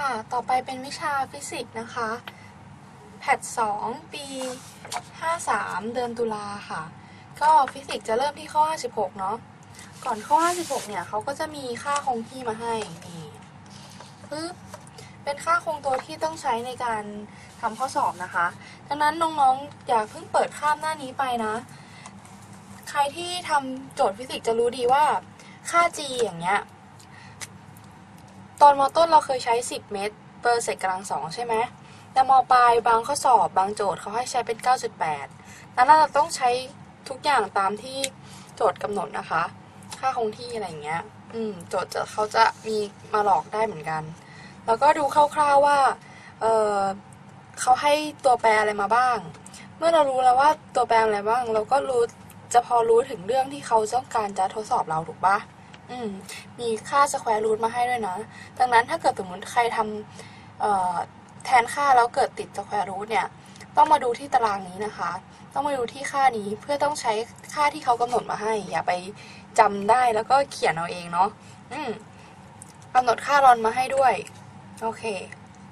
ค่ะ ต่อไปเป็นวิชาฟิสิกส์นะคะ แพทสองปี 53 เดือนตุลาค่ะ ก็ฟิสิกส์จะเริ่มที่ข้อ 56 เนาะ ก่อนข้อ 56 เนี่ยเขาก็จะมีค่าคงที่มาให้ นี่ปึ๊บเป็นค่าคงตัวที่ต้องใช้ในการทำข้อสอบนะคะ ดังนั้นน้องๆ อย่าเพิ่งเปิดข้ามหน้านี้ไปนะ ใครที่ทำโจทย์ฟิสิกส์จะรู้ดีว่าค่า g อย่างเงี้ย ตอนมต้นเราเคยใช้ 10 เมตรเปอร์เศษกำลังสองใช่ไหมแต่มปลายบางข้อสอบบางโจทย์เขาให้ใช้เป็น 9.8 นั้นเราต้องใช้ทุกอย่างตามที่โจทย์กำหนดนะคะ ค่าคงที่อะไรอย่างเงี้ย อืม โจทย์จะเขาจะมีมาหลอกได้เหมือนกัน แล้วก็ดูคร่าวๆว่า เออเขาให้ตัวแปรอะไรมาบ้าง เมื่อเรารู้แล้วว่าตัวแปรอะไรบ้าง เราก็รู้จะพอรู้ถึงเรื่องที่เขาต้องการจะทดสอบเราถูกปะ อืมมีค่าสแควร์รูทมาให้ด้วยนะ ดังนั้นถ้าเกิดสมมติใครทำแทนค่าแล้วเกิดติดสแควร์รูทเนี่ย ต้องมาดูที่ตารางนี้นะคะ ต้องมาดูที่ค่านี้เพื่อต้องใช้ค่าที่เขากำหนดมาให้ อย่าไปจำได้แล้วก็เขียนเอาเองเนาะอืมกำหนดค่ารอนมาให้ด้วย โอเค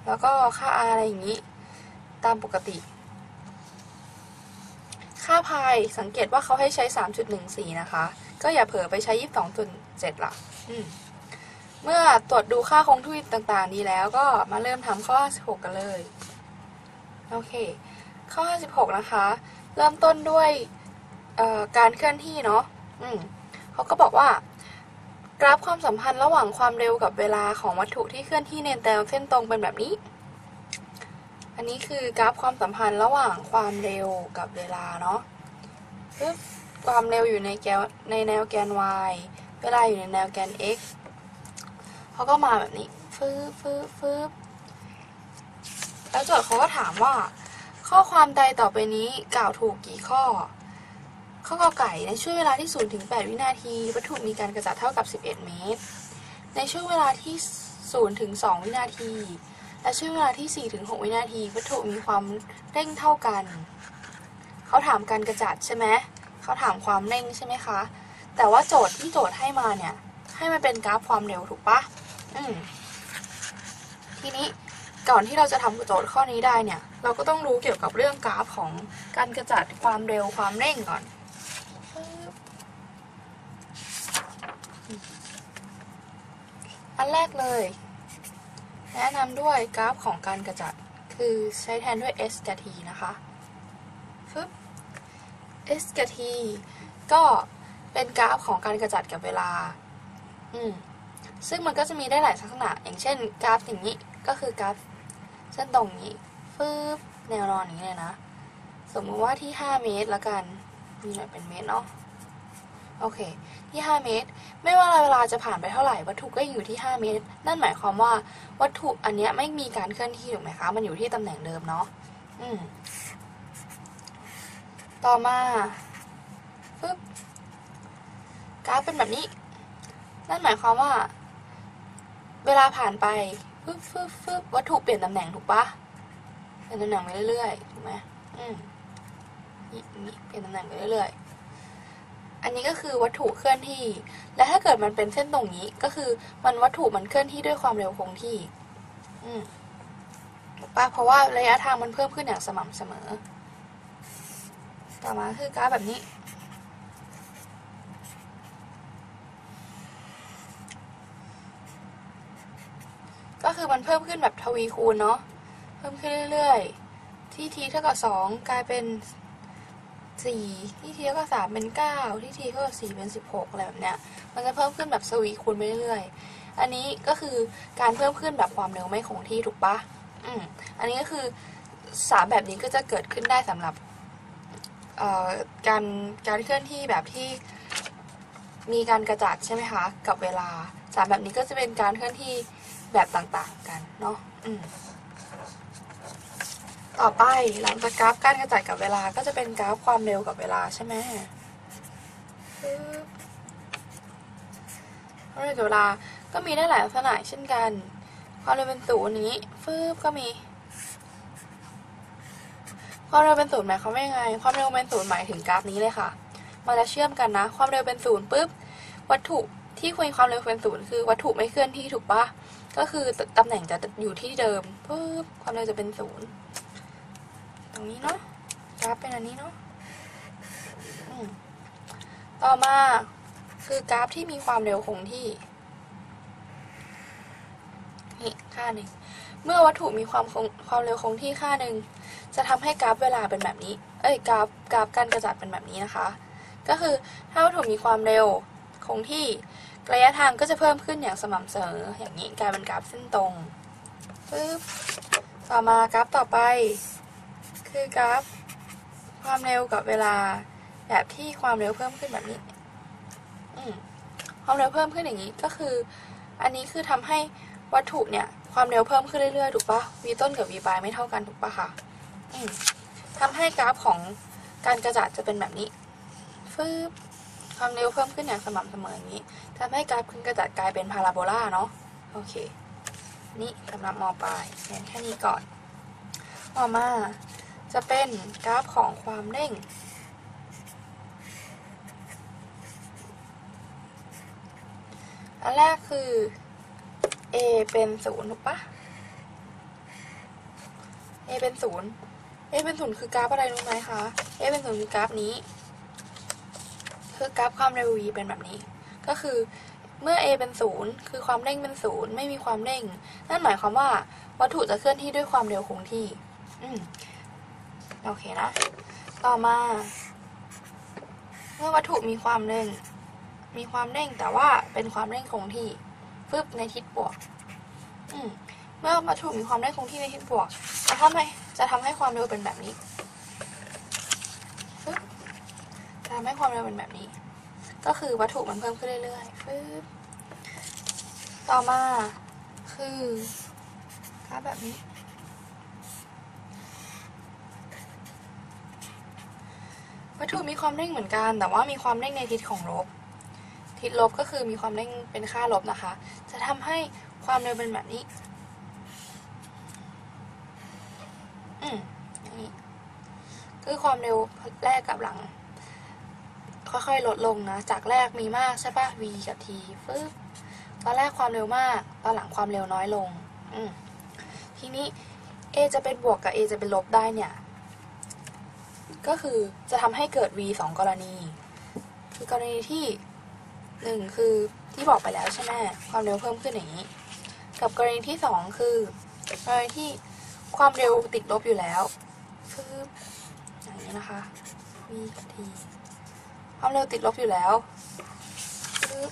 แล้วก็ค่าอะไรอย่างนี้ ตามปกติ ค่าพายสังเกตว่าเขาให้ใช้ 3.14 นะคะ ก็อย่าเผลอไปใช้ 22.7ล่ะอืมเมื่อตรวจดูค่าคงที่ต่างๆ ดีแล้วก็มาเริ่มทำข้อ 56 กันเลย โอเค ข้อ 56 นะคะ เริ่มต้นด้วยเอ่อการเคลื่อนที่เนาะอืมเขาก็บอกว่า กราฟความสัมพันธ์ระหว่างความเร็วกับเวลาของวัตถุที่เคลื่อนที่ในแนวเส้นตรงเป็นแบบนี้ อันนี้คือกราฟความสัมพันธ์ระหว่างความเร็วกับเวลาเนาะปึ๊บความเร็วอยู่ในแกนในแนวแกน y เวลาอยู่ในแนวแกน x เขาก็มาแบบนี้ฟืบฟืบฟืบแล้วโจทย์เขาก็ถามว่า ข้อความใดต่อไปนี้กล่าวถูกกี่ข้อ ข้อกอไก่ในช่วงเวลาที่0ถึง8วินาที วัตถุมีการกระจัดเท่ากับ 11 เมตร ในช่วงเวลาที่0ถึง2วินาที และช่วงเวลาที่4ถึง6วินาที วัตถุมีความเร่งเท่ากัน เขาถามการกระจัดใช่ไหมเขาถามความเร่งใช่ไหมคะ แต่ว่าโจทย์ที่โจทย์ให้มาเนี่ย ให้มันเป็นกราฟความเร็วถูกปะอืมทีนี้ก่อนที่เราจะทำโจทย์ข้อนี้ได้เนี่ย เราก็ต้องรู้เกี่ยวกับเรื่องกราฟของการกระจัดความเร็วความเร่งก่อน อันแรกเลย แนะนำด้วยกราฟของการกระจัดคือใช้แทนด้วย s กับ t นะคะฟึบ s กับ t ก็ เป็นกราฟของการกระจัดกับเวลา อืม ซึ่งมันก็จะมีได้หลายลักษณะ อย่างเช่น กราฟอย่างนี้ ก็คือกราฟเส้นตรงนี้ฟึบแนวนอนอย่างนี้เลยนะ สมมุติว่าที่ 5 เมตรละกัน มีหน่อยเป็นเมตรเนาะ โอเค ที่ 5 เมตร ไม่ว่าเวลาจะผ่านไปเท่าไหร่ วัตถุก็อยู่ที่ 5 เมตร นั่นหมายความว่าวัตถุอันเนี้ยไม่มีการเคลื่อนที่ถูกไหมคะ มันอยู่ที่ตำแหน่งเดิมเนาะ อืม ต่อมาปึ๊บ กราฟเป็นแบบนี้ นั่นหมายความว่า เวลาผ่านไปฟึบฟึบฟึบวัตถุเปลี่ยนตำแหน่งถูกปะเปลี่ยนตำแหน่งไปเรื่อยๆถูกไหมอืมนี่นี่เปลี่ยนตำแหน่งไปเรื่อยๆ อันนี้ก็คือวัตถุเคลื่อนที่ และถ้าเกิดมันเป็นเส้นตรงนี้ ก็คือมันวัตถุมันเคลื่อนที่ด้วยความเร็วคงที่ อืมถูกปะเพราะว่าระยะทางมันเพิ่มขึ้นอย่างสม่ำเสมอ ต่อมาคือกราฟแบบนี้ ก็คือมันเพิ่มขึ้นแบบทวีคูณเนาะเพิ่มขึ้นเรื่อยๆ ที่ทีเท่ากับสองกลายเป็นสี่ที่ทีเท่ากับสามเป็นเก้าที่ทีเท่ากับสี่เป็นสิบหกอะไรแบบเนี้ยมันจะเพิ่มขึ้นแบบสวีคูณไปเรื่อยๆ อันนี้ก็คือการเพิ่มขึ้นแบบความเร็วไม่คงที่ถูกปะอืมอันนี้ก็คือสามแบบนี้ก็จะเกิดขึ้นได้สำหรับการการเคลื่อนที่แบบที่มีการกระจัดใช่ไหมคะ กับเวลาสามแบบนี้ก็จะเป็นการเคลื่อนที่ แบบต่างๆกันเนาะต่อไปหลังจากกราฟการกระจัดกับเวลาก็จะเป็นกราฟความเร็วกับเวลาใช่ไหมความเร็วกับเวลาก็มีได้หลายลักษณะเช่นกัน ความเร็วเป็นศูนย์นี้ฟืบก็มี ความเร็วเป็นศูนย์หมายความว่ายังไง ความเร็วเป็นศูนย์หมายถึงกราฟนี้เลยค่ะ มันจะเชื่อมกันนะ ความเร็วเป็นศูนย์ปุ๊บวัตถุที่คุยความเร็วเป็นศูนย์คือวัตถุไม่เคลื่อนที่ถูกปะ ก็คือตำแหน่งจะอยู่ที่เดิมปุ๊บความเร็วจะเป็นศูนย์ตรงนี้เนาะกราฟเป็นอันนี้เนาะต่อมาคือกราฟที่มีความเร็วคงที่นี่ค่าหนึ่งเมื่อวัตถุมีความคงความเร็วคงที่ค่าหนึ่งจะทำให้กราฟเวลาเป็นแบบนี้ เอ้ยกราฟกราฟการกระจัดเป็นแบบนี้นะคะ ก็คือถ้าวัตถุมีความเร็วคงที่ ระยะทางก็จะเพิ่มขึ้นอย่างสม่ำเสมออย่างนี้กลายเป็นกราฟเส้นตรงปึ๊บต่อมากราฟต่อไป คือกราฟ ความเร็วกับเวลา แบบที่ความเร็วเพิ่มขึ้นแบบนี้ความเร็วเพิ่มขึ้นอย่างนี้ก็คือ อันนี้คือทำให้วัตถุเนี่ย ความเร็วเพิ่มขึ้นเรื่อยๆถูกปะ v ต้นกับ v ปลายไม่เท่ากันถูกปะคะอืมทำให้กราฟของการกระจัดจะเป็นแบบนี้ฟืบ ความเร็วเพิ่มขึ้นอย่างสม่ำเสมออย่างนี้ทำให้กราฟการกระจัดกลายเป็นพาราโบลาเนาะโอเค นี่สำหรับมปลายเรียนแค่นี้ก่อนต่อมาจะเป็นกราฟของความเร่ง อันแรกคือ a เป็นศูนย์ถูกปะ a เป็นศูนย์ a เป็นศูนย์คือกราฟอะไรรู้ไหมคะ a เป็นศูนย์คือกราฟนี้ คือกราฟความเร็ว v เป็นแบบนี้ ก็คือเมื่อ a เป็นศูนย์คือความเร่งเป็นศูนย์ไม่มีความเร่ง นั่นหมายความว่าวัตถุจะเคลื่อนที่ด้วยความเร็วคงที่ อืมโอเคนะ ต่อมา เมื่อวัตถุมีความเร่ง มีความเร่งแต่ว่าเป็นความเร่งคงที่ฟึบในทิศบวก อืมเมื่อวัตถุมีความเร่งคงที่ในทิศบวกจะทำให้จะทำให้ความเร็วเป็นแบบนี้ฟึบจะ ทำให้ความเร็วเป็นแบบนี้ ก็คือวัตถุมันเพิ่มขึ้นเรื่อยๆฟึบต่อมาคือกราฟแบบนี้ วัตถุมีความเร่งเหมือนกัน แต่ว่ามีความเร่งในทิศของลบ ทิศลบก็คือมีความเร่งเป็นค่าลบนะคะ จะทำให้ความเร็วเป็นแบบนี้ อืมอนี้คือความเร็วแรกกับหลัง ค่อยๆ ลดลงนะ จากแรกมีมากใช่ปะ v กับ t ฟึบตอนแรกความเร็วมาก ตอนหลังความเร็วน้อยลง อืทีนี้ a จะเป็นบวกกับ a จะเป็นลบได้เนี่ย ก็คือจะทำให้เกิด v สองกรณี คือกรณีที่หนึ่งคือที่บอกไปแล้วใช่ไหมความเร็วเพิ่มขึ้นอย่างนี้ กับกรณีที่สองคือกรณีที่ความเร็วติดลบอยู่แล้วคืออย่างนี้นะคะ v กับ t ความเร็วติดลบอยู่แล้วคือ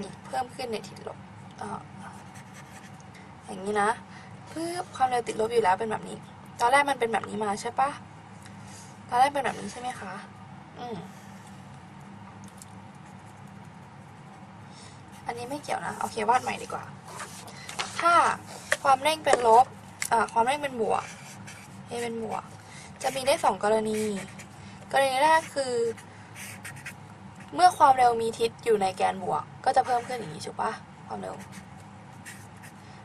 นี่เพิ่มขึ้นในทิศลบอย่างนี้นะเพื่อความเร็วติดลบอยู่แล้วเป็นแบบนี้ ตอนแรกมันเป็นแบบนี้มาใช่ปะตอนแรกเป็นแบบนี้ใช่ไหมคะ อืมอันนี้ไม่เกี่ยวนะโอเควาดใหม่ดีกว่า ถ้าความเร่งเป็นลบอ่าความเร่งเป็นบวก a เป็นบวก จะมีได้สองกรณี กรณีแรกคือ เมื่อความเร็วมีทิศอยู่ในแกนบวก ก็จะเพิ่มขึ้นอย่างนี้ถูกปะความเร็ว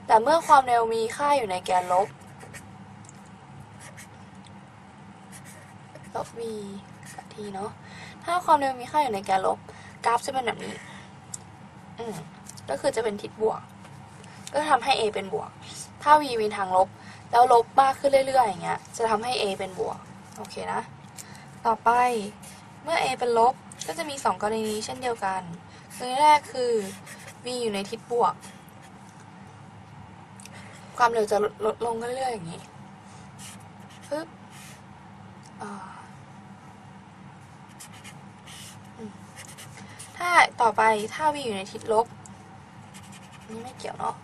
แต่เมื่อความเร็วมีค่าอยู่ในแกนลบลบ v กับ t เนาะถ้าความเร็วมีค่าอยู่ในแกนลบ กราฟจะเป็นแบบนี้ อืมก็คือจะเป็นทิศบวก ก็ทำให้ a เป็นบวก ถ้า v มีทางลบ แล้วลบมากขึ้นเรื่อยๆอย่างเงี้ย จะทำให้ a เป็นบวก โอเคนะ ต่อไป เมื่อ a เป็นลบ ก็จะมีสองกรณีเช่นเดียวกันกรณีแรกคือ v อยู่ในทิศบวก ความเร็วจะลดลงเรื่อยๆอย่างนี้ปึ๊บถ้าต่อไปถ้า v อยู่ในทิศลบ นี่ไม่เกี่ยวเนาะ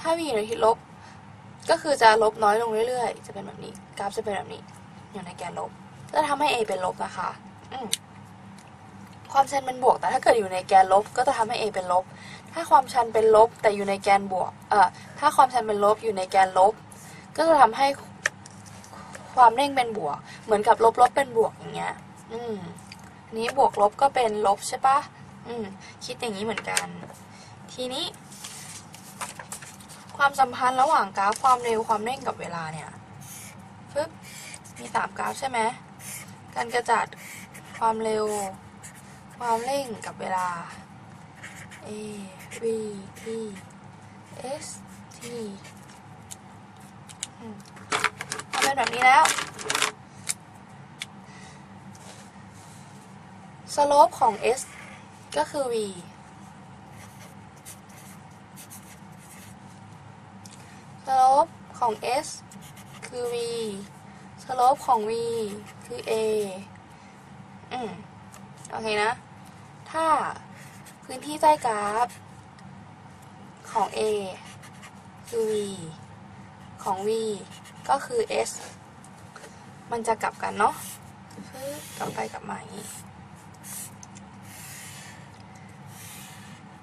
ถ้า v อยู่ในทิศลบ ก็คือจะลบน้อยลงเรื่อยๆ จะเป็นแบบนี้ กราฟจะเป็นแบบนี้ อยู่ในแกนลบ ก็ทำให้ a เป็นลบนะคะความชันเป็นบวก แต่ถ้าเกิดอยู่ในแกนลบ ก็จะทำให้ a เป็นลบ ถ้าความชันเป็นลบ แต่อยู่ในแกนบวก เอ่อ ถ้าความชันเป็นลบอยู่ในแกนลบ ก็จะทำให้ความเร่งเป็นบวก เหมือนกับลบลบเป็นบวกอย่างเงี้ย อืมนี้บวกลบก็เป็นลบใช่ปะอืม คิดอย่างนี้เหมือนกัน ทีนี้ ความสัมพันธ์ระหว่างกราฟความเร็วความเร่งกับเวลาเนี่ยฟึบมีสามกราฟใช่ไหม การกระจัดความเร็ว ความเร่งกับเวลา A v t s t มทำเป็นแบบนี้แล้ว สโลปของ s ก็คือ v สโลปของ s คือ v สโลปของ v คือ a อืมโอเคนะ ถ้าพื้นที่ใต้กราฟ ของ a คือ v ของ v ก็คือ s มันจะกลับกันเนาะปึ๊บกลับไปกลับมาอย่างนี้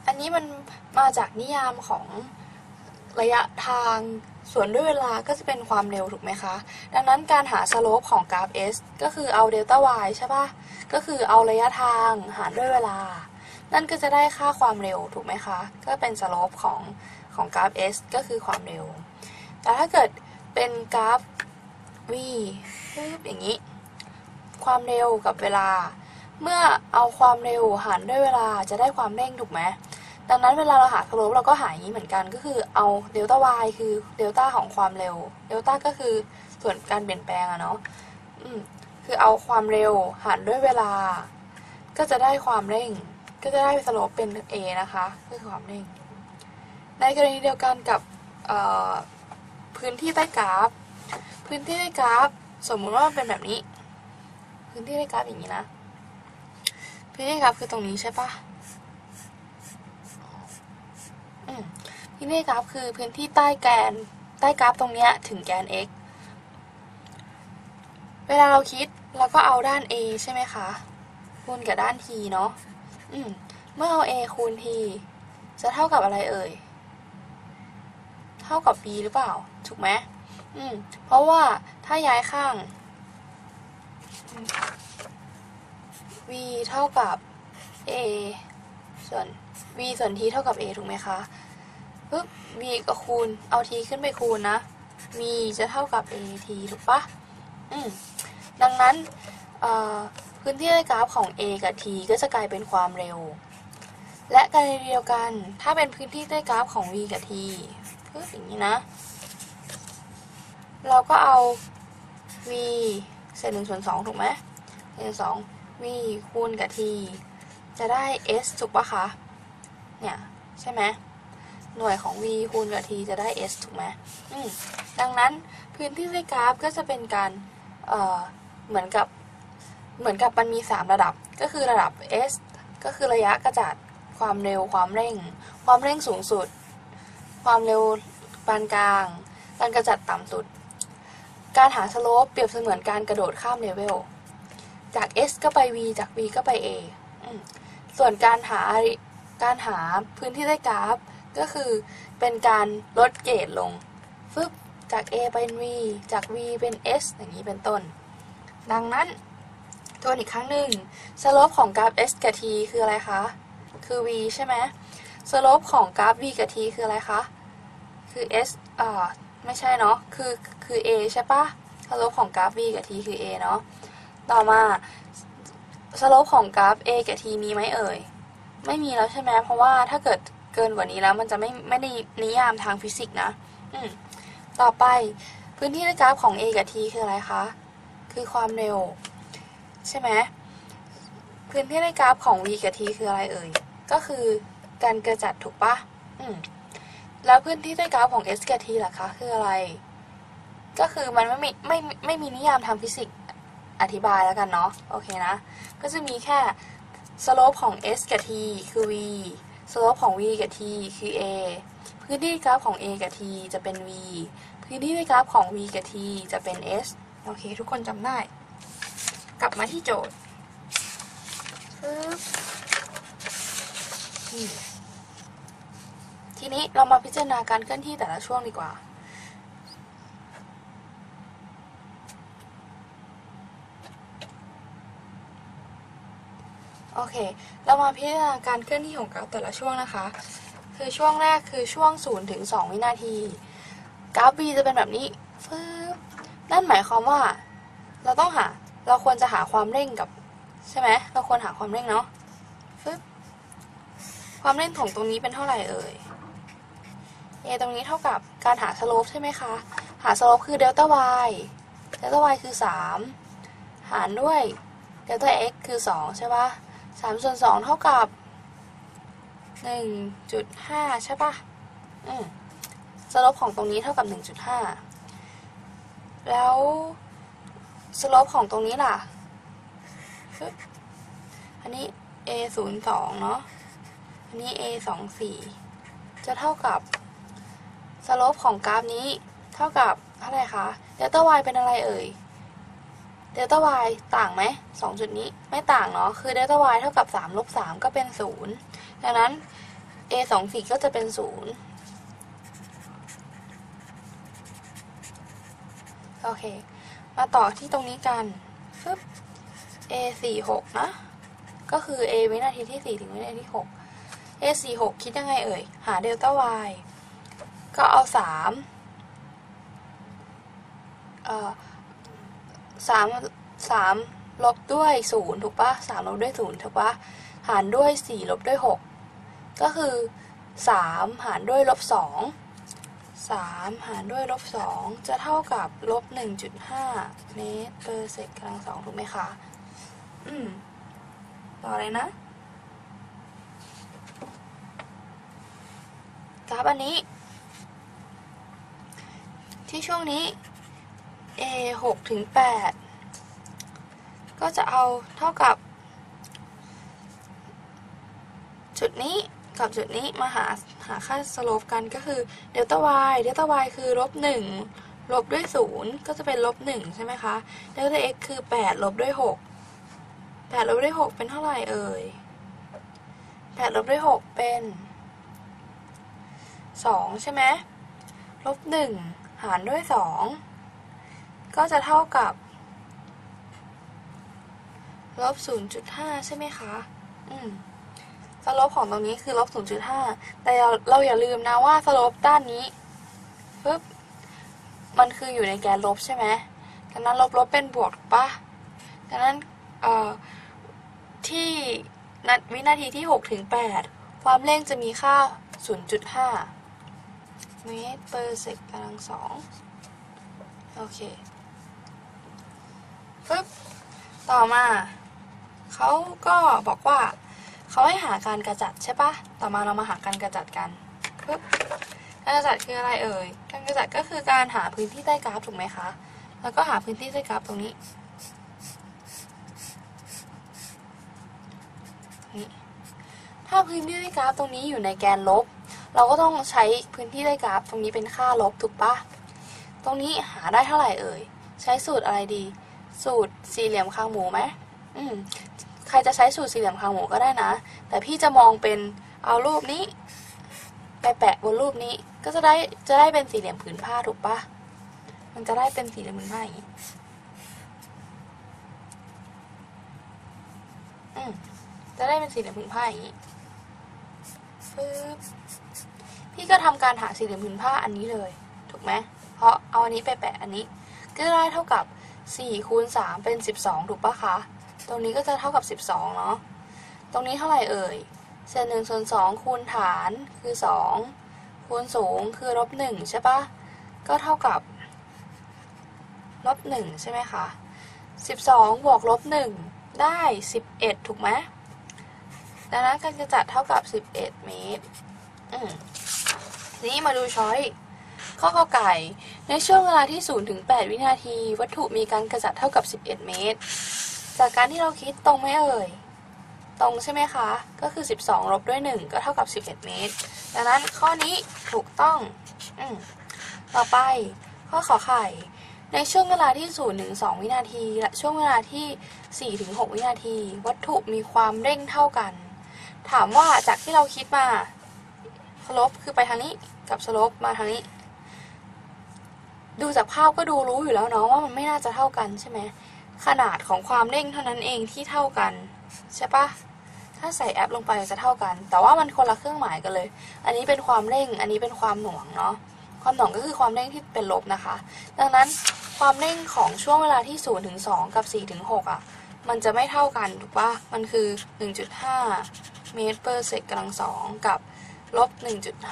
อันนี้มันมาจากนิยามของระยะทาง ส่วนด้วยเวลาก็จะเป็นความเร็วถูกไหมคะ ดังนั้นการหาสโลปของกราฟ s ก็คือเอาเดลต้า y ใช่ปะก็คือเอาระยะทางหารด้วยเวลา นั่นก็จะได้ค่าความเร็วถูกไหมคะ ก็เป็นสโลปของของกราฟ s ก็คือความเร็ว แต่ถ้าเกิดเป็นกราฟ v ปึ๊บอย่างนี้ ความเร็วกับเวลา เมื่อเอาความเร็วหารด้วยเวลาจะได้ความเร่งถูกไหม ดังนั้นเวลาเราหาสโลปเราก็หาอย่างนี้เหมือนกันก็คือเอาเดลต้า y คือเดลต้าของความเร็วเดลต้าก็คือส่วนการเปลี่ยนแปลงอะเนาะอืมคือเอาความเร็วหารด้วยเวลา ก็จะได้ความเร่ง ก็จะได้สโลปเป็น a นะคะก็คือความเร่ง ในกรณีเดียวกันกับพื้นที่ใต้กราฟ พื้นที่ใต้กราฟ สมมุติว่าเป็นแบบนี้ พื้นที่ใต้กราฟอย่างนี้นะ พื้นที่ใต้กราฟคือตรงนี้ใช่ปะ พื้นที่กราฟคือพื้นที่ใต้แกนใต้กราฟตรงเนี้ยถึงแกน x เวลาเราคิดเราก็เอาด้าน a ใช่ไหมคะ คูณกับด้าน t เนาะอืมเมื่อเอา a คูณ t จะเท่ากับอะไรเอ่ย เท่ากับ b หรือเปล่า ถูกไหมอืม เพราะว่าถ้าย้ายข้าง v เท่ากับ a ส่วน v ส่วน t เท่ากับ a ถูกไหมคะปึ๊บ v ก็คูณ เอา t ขึ้นไปคูณนะ v จะเท่ากับ a t ถูกปะอืมดังนั้นพื้นที่ในกราฟของ a กับ t ก็จะกลายเป็นความเร็ว และกรณีเดียวกัน ถ้าเป็นพื้นที่ใต้กราฟของ v กับ t ปึ๊บอย่างนี้นะ เราก็เอา v เศษหนึ่งส่วนสองถูกไหมเศษสอง v คูณกับ t จะได้ s ถูกปะคะ เนี่ย ใช่ไหมหน่วยของ v คูณกับ t จะได้ s ถูกไหมอืมดังนั้นพื้นที่ในกราฟก็จะเป็นการเอ่อเหมือนกับเหมือนกับมันมี 3 ระดับก็คือระดับ s ก็คือระยะกระจัดความเร็วความเร่ง ความเร่งสูงสุด ความเร็วปานกลาง การกระจัดต่ำสุด การหาสโลปเปรียบเสมือนการกระโดดข้ามเลเวลจาก s ก็ไป v จาก v ก็ไป a ส่วนการหาการหาพื้นที่ใต้กราฟ ก็คือเป็นการลดเกรดลงฟึบจาก a เป็น v จาก v เป็น s อย่างนี้เป็นต้น ดังนั้นทวนอีกครั้งหนึ่งสโลปของกราฟ s กับ t คืออะไรคะ คือ v ใช่ไหมสโลปของกราฟ v กับ t คืออะไรคะ คือ s อ่าไม่ใช่เนาะ คือ คือ a ใช่ปะสโลปของกราฟ v กับ t คือ a เนาะ ต่อมา สโลปของกราฟ a กับ t มีไหมเอ่ย ไม่มีแล้วใช่ไหมเพราะว่าถ้าเกิดเกินกว่านี้แล้วมันจะไม่ไม่ได้นิยามทางฟิสิกส์นะ อืม ต่อไปพื้นที่ในกราฟของ a กับ t คืออะไรคะ คือความเร็ว ใช่ไหมพื้นที่ในกราฟของ v กับ t คืออะไรเอ่ย ก็คือการกระจัดถูกปะอืมแล้วพื้นที่ใต้กราฟของ s กับ t ล่ะคะ คืออะไร ก็คือมันไม่มีไม่ไม่มีนิยามทางฟิสิกส์ อธิบายแล้วกันเนาะโอเคนะ ก็จะมีแค่สโลปของ s กับ t คือ v สโลปของ v กับ t คือ a พื้นที่กราฟของ a กับ t จะเป็น v พื้นที่ในกราฟของ v กับ t จะเป็น s โอเค ทุกคนจำได้ กลับมาที่โจทย์ทีนี้เรามาพิจารณาการเคลื่อนที่แต่ละช่วงดีกว่า เค เรามาพิจารณาการเคลื่อนที่ของกราฟแต่ละช่วงนะคะ คือช่วงแรกคือช่วง0ถึง2วินาที กราฟ v จะเป็นแบบนี้ฟึบนั่นหมายความว่า เราต้องหา เราควรจะหาความเร่งกับ ใช่ไหม เราควรหาความเร่งเนาะฟึบความเร่งของตรงนี้เป็นเท่าไหร่เอ่ย a ตรงนี้เท่ากับการหาสโลปใช่ไหมคะ หาสโลปคือเดลต้า y เดลต้า y คือ 3 หารด้วยเดลต้า x คือ 2 ใช่ปะ 3ส่วน2เท่ากับ 1.5 ใช่ปะอืมสลปของตรงนี้เท่ากับ 1.5 แล้วสลปของตรงนี้ล่ะ อันนี้ a 0 2เนาะ อันนี้ a 2 4 จะเท่ากับสลปของกราฟนี้เท่ากับเท่าไหร่คะ เดลต้า y เป็นอะไรเอ่ย เดลต้า y ต่างไหมสองจุดนี้ไม่ต่างเนาะคือเดลต้า y เท่ากับ3ลบ3ก็เป็น 0 ดังนั้น a 2 4ก็จะเป็น 0 โอเค มาต่อที่ตรงนี้กันฟึบ a 4 6นะ ก็คือ a วินาทีที่ 4 ถึงวินาทีที่ 6 a 4 6คิดยังไงเอ่ย หาเดลต้า y ก็เอา 3 เอ่อ 3 3ลบด้วย0ถูกปะ3ลบด้วย0ถูกปะหารด้วย4ลบด้วย6ก็คือ3หารด้วยลบ2 3หารด้วยลบ2จะเท่ากับลบ1.5เมตรเปอร์เซกกำลังสองถูกไหมคะ อืม ต่อเลยนะกราฟอันนี้ ที่ช่วงนี้ a 6ถึง8ก็จะเอาเท่ากับ จุดนี้กับจุดนี้มาหาหาค่าสโลปกันก็คือเดลต้า y เดลต้า y คือลบ1ลบด้วย 0 ก็จะเป็นลบ1ใช่ไหมคะเดลต้า x คือ 8 ลบด้วย 6 8 ลบด้วย 6 เป็นเท่าไหร่เอ่ย 8 ลบด้วย 6 เป็น 2 ใช่ไหมลบ1หารด้วย 2 ก็จะเท่ากับลบ0.5 ใช่ไหมคะ อืมสโลปของตรงนี้คือลบ0.5 แต่เราอย่าลืมนะว่าสโลปด้านนี้ปึ๊บ มันคืออยู่ในแกนลบใช่ไหมดังนั้นลบลบเป็นบวกถูกปะดังนั้น เอ่อ ที่นัดวินาทีที่6ถึง8ความเร่งจะมีค่า 0.5 เมตรเปอร์เซกกำลังสอง โอเค ปึ๊บต่อมาเขาก็บอกว่าเขาให้หาการกระจัดใช่ปะต่อมาเรามาหาการกระจัดกันปึ๊บการกระจัดคืออะไรเอ่ย การกระจัดก็คือการหาพื้นที่ใต้กราฟถูกไหมคะ แล้วก็หาพื้นที่ใต้กราฟตรงนี้นี่ถ้าพื้นที่ใต้กราฟตรงนี้อยู่ในแกนลบ เราก็ต้องใช้พื้นที่ใต้กราฟตรงนี้เป็นค่าลบถูกปะตรงนี้หาได้เท่าไหร่เอ่ย ใช้สูตรอะไรดี สูตรสี่เหลี่ยมคางหมูไหมอืมใครจะใช้สูตรสี่เหลี่ยมคางหมูก็ได้นะ แต่พี่จะมองเป็นเอารูปนี้ไปแปะบนรูปนี้ก็จะได้จะได้เป็นสี่เหลี่ยมผืนผ้าถูกปะมันจะได้เป็นสี่เหลี่ยมผืนผ้าอย่างนี้อืมจะได้เป็นสี่เหลี่ยมผืนผ้าอย่างนี้ปึ๊บพี่ก็ทำการหาสี่เหลี่ยมผืนผ้าอันนี้เลย ถูกไหมเพราะเอาอันนี้ไปแปะอันนี้ ก็จะได้เท่ากับ 4คูณ3เป็น 12 ถูกปะคะ ตรงนี้ก็จะเท่ากับ 12 เนาะ ตรงนี้เท่าไหร่เอ่ย เศษ1ส่วน2คูณฐานคือ 2 คูณสูงคือลบ1ใช่ปะก็เท่ากับลบ1ใช่ไหมคะ 12 บวกลบ1ได้ 11 ถูกไหมดังนั้นการกระจัดเท่ากับ 11 เมตร อืมนี้มาดูช้อย ข้อกอไก่ ในช่วงเวลาที่ 0 ถึง 8 วินาที วัตถุมีการกระจัดเท่ากับ 11 เมตร จากการที่เราคิดตรงไหมเอ่ย ตรงใช่ไหมคะ ก็คือ 12ลบด้วย 1 ก็เท่ากับ 11 เมตร ดังนั้นข้อนี้ถูกต้องอต่อไป ข้อขอไข่ ในช่วงเวลาที่ 0 ถึง 2 วินาที และช่วงเวลาที่ 4 ถึง 6 วินาที วัตถุมีความเร่งเท่ากัน ถามว่าจากที่เราคิดมาสลปคือไปทางนี้กับสลปมาทางนี้ ดูจากภาพก็ดูรู้อยู่แล้วเนาะว่ามันไม่น่าจะเท่ากันใช่ไหมขนาดของความเร่งเท่านั้นเองที่เท่ากันใช่ปะถ้าใส่แอปลงไปจะเท่ากัน แต่ว่ามันคนละเครื่องหมายกันเลย อันนี้เป็นความเร่ง อันนี้เป็นความหน่วงเนาะความหน่วงก็คือความเร่งที่เป็นลบนะคะ ดังนั้นความเร่งของช่วงเวลาที่0ถึง2กับ4ถึง6อะมันจะไม่เท่ากันถูกปะมันคือ 1.5 เมตรเปอร์เซกกำลังสองกับลบ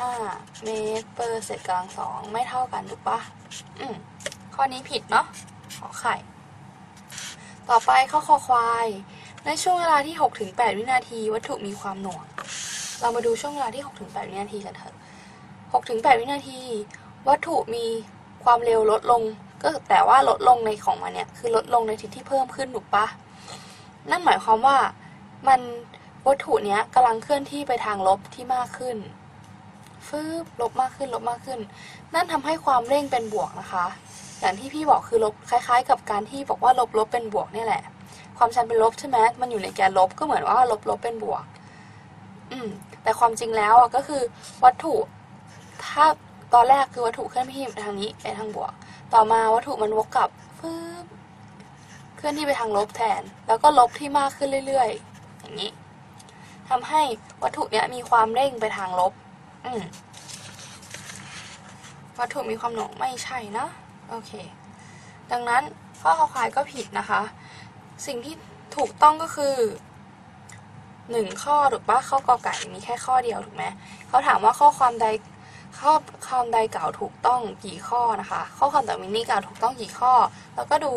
1.5 เมตรเปอร์เซกกำลังสองไม่เท่ากันถูกปะ อืมข้อนี้ผิดเนาะขอไข่ ต่อไปข้อคอควาย ในช่วงเวลาที่ 6-8 วินาที วัตถุมีความหน่วง เรามาดูช่วงเวลาที่ 6-8 วินาทีกันเถอะ 6-8 วินาที วัตถุมีความเร็วลดลง ก็แต่ว่าลดลงในของมันเนี่ย คือลดลงในทิศที่เพิ่มขึ้นถูกปะ นั่นหมายความว่ามันวัตถุเนี้ยกำลังเคลื่อนที่ไปทางลบที่มากขึ้น ฟืบลบมากขึ้นลบมากขึ้น นั่นทำให้ความเร่งเป็นบวกนะคะ อย่างที่พี่บอกคือลบคล้ายๆ กับการที่บอกว่าลบลบเป็นบวกเนี่ยแหละ ความชันเป็นลบใช่ไหมมันอยู่ในแกนลบก็เหมือนว่าลบลบเป็นบวก อืมแต่ความจริงแล้วอะก็คือวัตถุ ถ้าตอนแรกคือวัตถุเคลื่อนที่ไปทางนี้ไปทางบวก ต่อมาวัตถุมันวกกลับฟืบเคลื่อนที่ไปทางลบแทน แล้วก็ลบที่มากขึ้นเรื่อยๆ อย่างนี้ทำให้วัตถุเนี้ยมีความเร่งไปทางลบ อืมวัตถุมีความหน่วงไม่ใช่นะ โอเค ดังนั้นข้อคอควายก็ผิดนะคะ สิ่งที่ถูกต้องก็คือหนึ่งข้อถูกปะข้อกอไก่มีแค่ข้อเดียวถูกไหมเขาถามว่าข้อความใดข้อความใดกล่าวถูกต้องกี่ข้อนะคะ ข้อความต่อไปนี้กล่าวถูกต้องกี่ข้อ แล้วก็ดู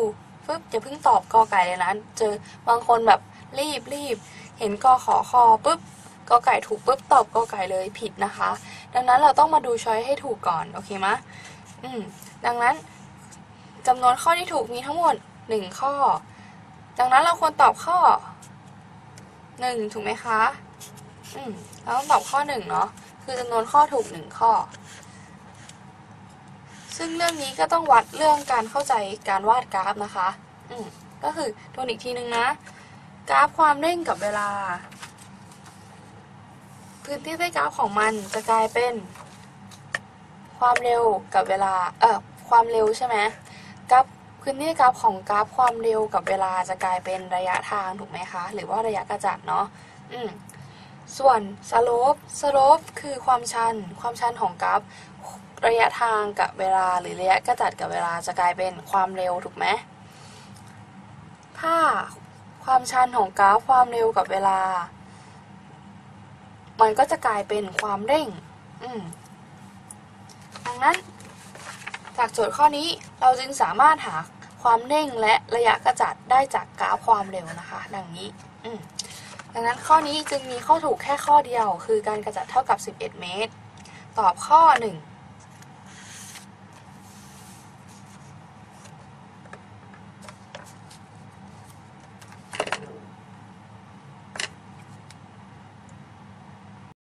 ปึ๊บอย่าเพิ่งตอบกอไก่เลยนะเจอบางคนแบบรีบรีบเห็นกอขอคอปุ๊บ กอไก่ถูกปุ๊บตอบกอไก่เลยผิดนะคะ ดังนั้นเราต้องมาดูช้อยให้ถูกก่อน โอเคไหมอืมดังนั้นจำนวนข้อที่ถูกมีทั้งหมดหนึ่งข้อ ดังนั้นเราควรตอบข้อหนึ่งถูกไหมคะอืมเราต้องตอบข้อหนึ่งเนาะคือจำนวนข้อถูกหนึ่งข้อ ซึ่งเรื่องนี้ก็ต้องวัดเรื่องการเข้าใจการวาดกราฟนะคะ อืมก็คือทวนอีกทีนึงนะ กราฟความเร่งกับเวลา พื้นที่ใต้กราฟของมันจะกลายเป็น ความเร็วกับเวลา เออความเร็วใช่ไหมกราฟพื้นที่กราฟของกราฟความเร็วกับเวลาจะกลายเป็นระยะทางถูกไหมคะ หรือว่าระยะกระจัดเนาะอืมส่วนสโลปสโลปคือความชัน ความชันของกราฟระยะทางกับเวลาหรือระยะกระจัดกับเวลาจะกลายเป็นความเร็วถูกไหมถ้าความชันของกราฟความเร็วกับเวลา มันก็จะกลายเป็นความเร่งอืมดังนั้น จากโจทย์ข้อนี้เราจึงสามารถหาความเร่งและระยะกระจัดได้จากกราฟความเร็วนะคะ ดังนี้อืมดังนั้นข้อนี้จึงมีข้อถูกแค่ข้อเดียว คือการกระจัดเท่ากับ 11 เมตร ตอบข้อ 1